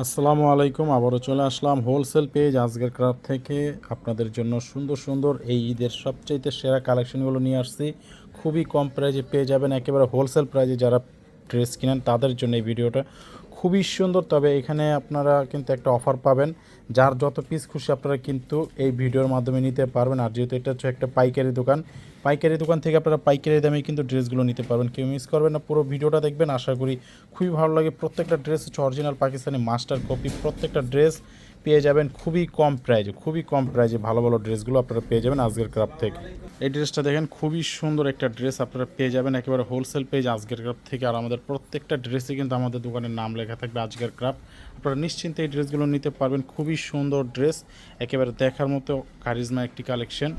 আসসালামু আলাইকুম, আবারও চলে আসলাম হোলসেল পেজ আজকের ক্রাফট থেকে। আপনাদের জন্য সুন্দর সুন্দর এই ঈদের সবচাইতে সেরা কালেকশনগুলো নিয়ে আসছি। খুবই কম প্রাইজে পেয়ে যাবেন, একেবারে হোলসেল প্রাইজে যারা ড্রেস কিনেন তাদের জন্য এই ভিডিওটা। খুবই সুন্দর, তবে এখানে আপনারা কিন্তু একটা অফার পাবেন, যার যত পিস খুশি আপনারা কিন্তু এই ভিডিওর মাধ্যমে নিতে পারবেন। আর যেহেতু এটা হচ্ছে একটা পাইকারি দোকান পাইকারি দোকান থেকে আপনারা পাইকারি দামে কিন্তু ড্রেসগুলো নিতে পারবেন। কেউ মিস করবেন না, পুরো ভিডিওটা দেখবেন। আশা করি খুবই ভালো লাগে। প্রত্যেকটা ড্রেস হচ্ছে অরিজিনাল পাকিস্তানি মাস্টার কপি প্রত্যেকটা ড্রেস পেয়ে যাবেন খুবই কম প্রাইজে খুবই কম প্রাইজে ভালো ভালো ড্রেসগুলো আপনারা পেয়ে যাবেন আজকের ক্রাফট থেকে। এই ড্রেসটা দেখেন খুবই সুন্দর একটা ড্রেস আপনারা পেয়ে যাবেন, একেবারে হোলসেল পেজ আজকের ক্রাফট থেকে। আর আমাদের প্রত্যেকটা ড্রেসে কিন্তু আমাদের দোকানের নাম লেখা থাকবে আজকের ক্রাফট আপনারা নিশ্চিন্তে এই ড্রেসগুলো নিতে পারবেন, খুবই সুন্দর ড্রেস একেবারে দেখার মতো কারিজমা একটি কালেকশন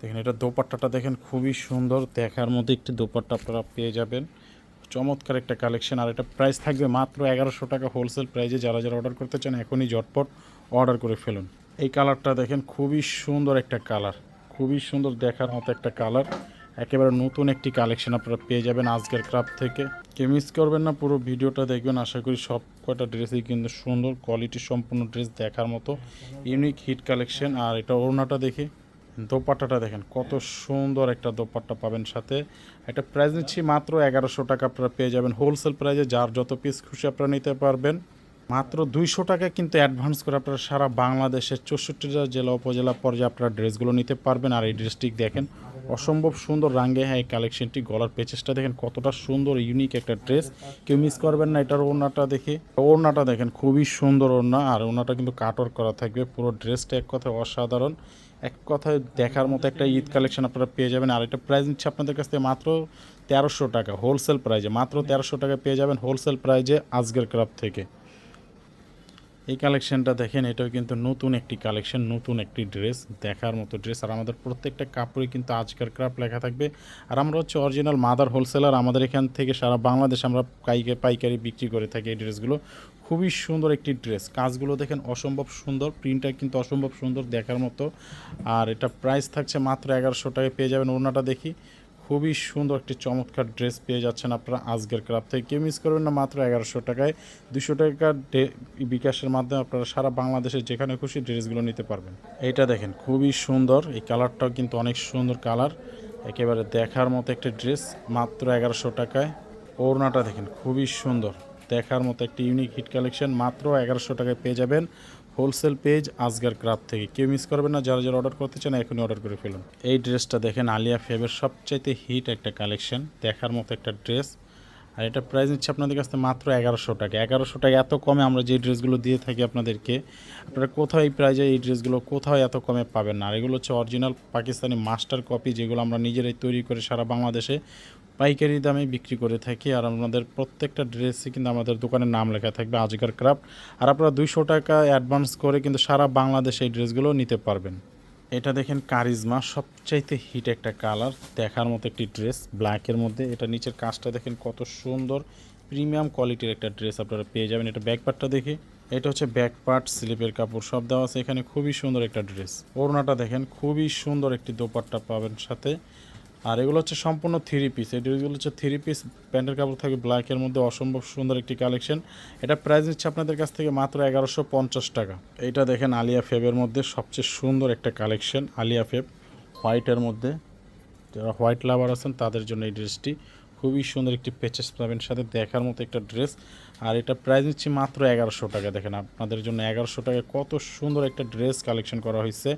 দেখেন এটা দোপাট্টাটা দেখেন খুবই সুন্দর, দেখার মধ্যে একটি দোপাট্টা আপনারা পেয়ে যাবেন। চমৎকার একটা কালেকশন আর এটা প্রাইস থাকবে মাত্র এগারোশো টাকা হোলসেল প্রাইজে যারা যারা অর্ডার করতে চান এখনই ঝটপট অর্ডার করে ফেলুন। এই কালারটা দেখেন, খুবই সুন্দর একটা কালার। খুবই সুন্দর দেখার মতো একটা কালার। একেবারে নতুন একটি কালেকশন আপনারা পেয়ে যাবেন আজকের ক্রাফ থেকে। কেউ মিস করবেন না, পুরো ভিডিওটা দেখবেন। আশা করি সব কয়টা ড্রেসই কিন্তু সুন্দর কোয়ালিটি সম্পূর্ণ ড্রেস দেখার মতো। ইউনিক হিট কালেকশন আর এটা ওড়নাটা দেখি, দোপাট্টাটা দেখেন, কত সুন্দর একটা দোপাট্টা পাবেন সাথে। একটা প্রাইস নিচ্ছি মাত্র এগারোশো টাকা আপনারা পেয়ে যাবেন। হোলসেল প্রাইজে যার যত পিস খুশি আপনারা নিতে পারবেন। মাত্র দুইশো টাকা কিন্তু অ্যাডভান্স করে আপনারা সারা বাংলাদেশের চৌষট্টিটা জেলা, উপজেলা পর্যায়ে আপনারা ড্রেসগুলো নিতে পারবেন। আর এই ড্রেসটি দেখেন, অসম্ভব সুন্দর রাঙ্গে হ্যাঁ এই কালেকশনটি গলার পেচেসটা দেখেন কতটা সুন্দর ইউনিক একটা ড্রেস। কেউ মিস করবেন না এটার ওড়নাটা দেখে। ওড়নাটা দেখেন খুবই সুন্দর ওড়না, আর ওড়নাটা কিন্তু কাটর করা থাকবে। পুরো ড্রেসটা এক কথায় অসাধারণ। এক কথায় দেখার মতো একটা ঈদ কালেকশন আপনারা পেয়ে যাবেন। আর এটা প্রাইস নিচ্ছে আপনাদের কাছ থেকে মাত্র তেরোশো টাকা হোলসেল প্রাইজে মাত্র তেরোশো টাকা পেয়ে যাবেন হোলসেল প্রাইজে আজকের ক্রাফ থেকে। এই কালেকশনটা দেখেন, এটাও কিন্তু নতুন একটি কালেকশন, নতুন একটি ড্রেস, দেখার মতো ড্রেস। আর আমাদের প্রত্যেকটা কাপড়ে কিন্তু আজকের ক্রাফট লেখা থাকবে। আর আমরা হচ্ছে অরিজিনাল মাদার হোলসেলার আমাদের এখান থেকে সারা বাংলাদেশ আমরা পাইকে, পাইকারি বিক্রি করে থাকি এই ড্রেসগুলো। খুবই সুন্দর একটি ড্রেস। কাজগুলো দেখেন অসম্ভব সুন্দর, প্রিন্টটা কিন্তু অসম্ভব সুন্দর দেখার মতো। আর এটা প্রাইস থাকছে মাত্র এগারোশো টাকায় পেয়ে যাবেন ওড়নাটা দেখি। খুবই সুন্দর একটি চমৎকার ড্রেস পেয়ে যাচ্ছেন আপনারা আজকের ক্রাফ থেকে। কেউ মিস করবেন না, মাত্র এগারোশো টাকায়। দুশো টাকার বিকাশের মাধ্যমে আপনারা সারা বাংলাদেশে যেখানে খুশি ড্রেসগুলো নিতে পারবেন। এইটা দেখেন, খুবই সুন্দর। এই কালারটাও কিন্তু অনেক সুন্দর কালার। একেবারে দেখার মতো একটা ড্রেস, মাত্র এগারোশো টাকায়। ওড়নাটা দেখেন, খুবই সুন্দর। দেখার মতো একটি ইউনিক হিট কালেকশন মাত্র এগারোশো টাকায় পেয়ে যাবেন হোলসেল পেজ আজগার ক্রাফট থেকে। কেউ মিস করবেন না, যারা যারা অর্ডার করতে চান, এখনই অর্ডার করে ফেলুন। এই ড্রেসটা দেখেন, আলিয়া ফেবের সবচাইতে হিট একটা কালেকশন দেখার মতো একটা ড্রেস আর এটা প্রাইস নিচ্ছে আপনাদের কাছ মাত্র এগারোশো টাকা। এগারোশো টাকা এত কমে আমরা যে ড্রেসগুলো দিয়ে থাকি আপনাদেরকে, আপনারা কোথাও এই প্রাইজে এই ড্রেসগুলো কোথাও এত কমে পাবেন না। আর এগুলো হচ্ছে অরিজিনাল পাকিস্তানি মাস্টার কপি যেগুলো আমরা নিজেরাই তৈরি করে সারা বাংলাদেশে পাইকারি দামে বিক্রি করে থাকি। আর আপনাদের প্রত্যেকটা ড্রেসে কিন্তু আমাদের দোকানের নাম লেখা থাকবে আজগার ক্রাফট। আর আপনারা দুইশো টাকা অ্যাডভান্স করে কিন্তু সারা বাংলাদেশে এই ড্রেসগুলো নিতে পারবেন। এটা দেখেন কারিজমা, সবচাইতে হিট একটা কালার দেখার মতো একটি ড্রেস ব্ল্যাকের মধ্যে। এটা নিচের কাজটা দেখেন কত সুন্দর প্রিমিয়াম কোয়ালিটির একটা ড্রেস আপনারা পেয়ে যাবেন। এটা ব্যাক পার্টটা দেখি। এটা হচ্ছে ব্যাক পার্ট স্লিপের কাপড়, সব দেওয়া আছে। এখানে খুবই সুন্দর একটা ড্রেস ওড়নাটা দেখেন, খুবই সুন্দর একটি দোপাট্টা পাবেন সাথে। আর এগুলো হচ্ছে সম্পূর্ণ থ্রি পিস ড্রেসগুলো হচ্ছে থ্রি পিস প্যান্টের কাপড় থাকবে ব্ল্যাকের মধ্যে অসম্ভব সুন্দর একটি কালেকশন এটা প্রাইস নিচ্ছে আপনাদের কাছ থেকে মাত্র এগারোশো পঞ্চাশ টাকা। এইটা দেখেন আলিয়া ফেবের মধ্যে সবচেয়ে সুন্দর একটা কালেকশন আলিয়া ফেব হোয়াইটের মধ্যে। যারা হোয়াইট লাভার আছেন, তাদের জন্য এই ড্রেসটি খুবই সুন্দর একটি পেচেস পাবেন। সাথে দেখার মতো একটা ড্রেস আর এটা প্রাইস নিচ্ছি মাত্র এগারোশো টাকা। দেখেন আপনাদের জন্য এগারোশো টাকা কত সুন্দর একটা ড্রেস কালেকশন করা হয়েছে।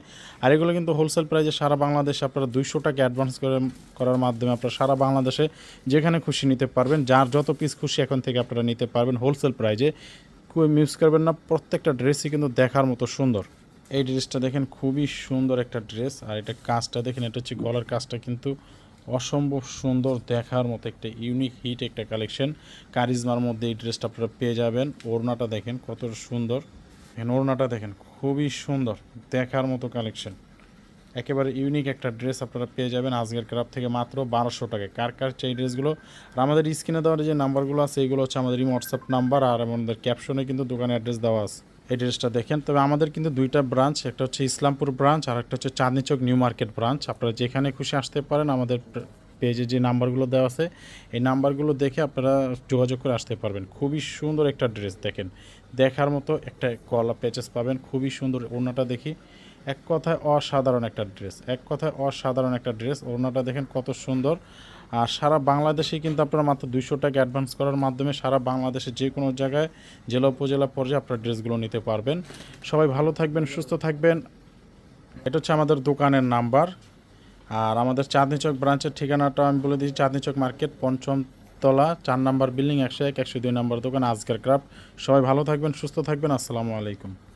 আর এগুলো কিন্তু হোলসেল প্রাইসে সারা বাংলাদেশে আপনারা দুইশো টাকা অ্যাডভান্স করে, করার মাধ্যমে আপনারা সারা বাংলাদেশে যেখানে খুশি নিতে পারবেন, যার যত পিস খুশি এখন থেকে আপনারা নিতে পারবেন হোলসেল প্রাইজে খুবই মিস করবেন না, প্রত্যেকটা ড্রেসই কিন্তু দেখার মতো সুন্দর। এই ড্রেসটা দেখেন খুবই সুন্দর একটা ড্রেস আর এটা কাজটা দেখেন, এটা হচ্ছে গলার কাজটা কিন্তু অসম্ভব সুন্দর দেখার মতো একটা ইউনিক হিট একটা কালেকশন কারিজমার মধ্যে এই ড্রেসটা আপনারা পেয়ে যাবেন। ওড়নাটা দেখেন কত সুন্দর। ওড়নাটা দেখেন, খুবই সুন্দর দেখার মতো কালেকশন একেবারে ইউনিক একটা ড্রেস আপনারা পেয়ে যাবেন আজকের ক্রাফ থেকে মাত্র বারোশো টাকায় কার কার চাই ড্রেসগুলো আর আমাদের স্ক্রিনে দেওয়ার যে নাম্বারগুলো আছে এইগুলো হচ্ছে আমাদের হোয়াটসঅ্যাপ নাম্বার আর আমাদের ক্যাপশনে কিন্তু দোকানের অ্যাড্রেস দেওয়া আছে। এই ড্রেসটা দেখেন। তবে আমাদের কিন্তু দুইটা ব্রাঞ্চ একটা হচ্ছে ইসলামপুর ব্রাঞ্চ আর একটা হচ্ছে Chandni Chowk new market branch আপনারা যেখানে খুশি আসতে পারেন, আমাদের পেজে যে নাম্বারগুলো দেওয়া আছে, এই নাম্বারগুলো দেখে আপনারা যোগাযোগ করে আসতে পারবেন। খুবই সুন্দর একটা ড্রেস দেখেন। দেখার মতো একটা কলা প্যাচেস পাবেন, খুবই সুন্দর ওড়নাটা দেখি। এক কথায় অসাধারণ একটা ড্রেস এক কথায় অসাধারণ একটা ড্রেস ওড়নাটা দেখেন কত সুন্দর। আর সারা বাংলাদেশে কিন্তু আপনারা মাত্র দুইশো টাকা অ্যাডভান্স করার মাধ্যমে সারা বাংলাদেশে যে কোনো জায়গায়, জেলা, উপজেলা পর্যায়ে আপনারা ড্রেসগুলো নিতে পারবেন। সবাই ভালো থাকবেন, সুস্থ থাকবেন। এটা হচ্ছে আমাদের দোকানের নাম্বার। আর আমাদের চাঁদনি চক ব্রাঞ্চের ঠিকানাটা আমি বলে দিচ্ছি চাঁদনি চক মার্কেট পঞ্চম তলা চার নাম্বার বিল্ডিং, একশো এক, একশো দুই নাম্বার দোকান, আজকের ক্রাফট। সবাই ভালো থাকবেন, সুস্থ থাকবেন। আসসালামু আলাইকুম।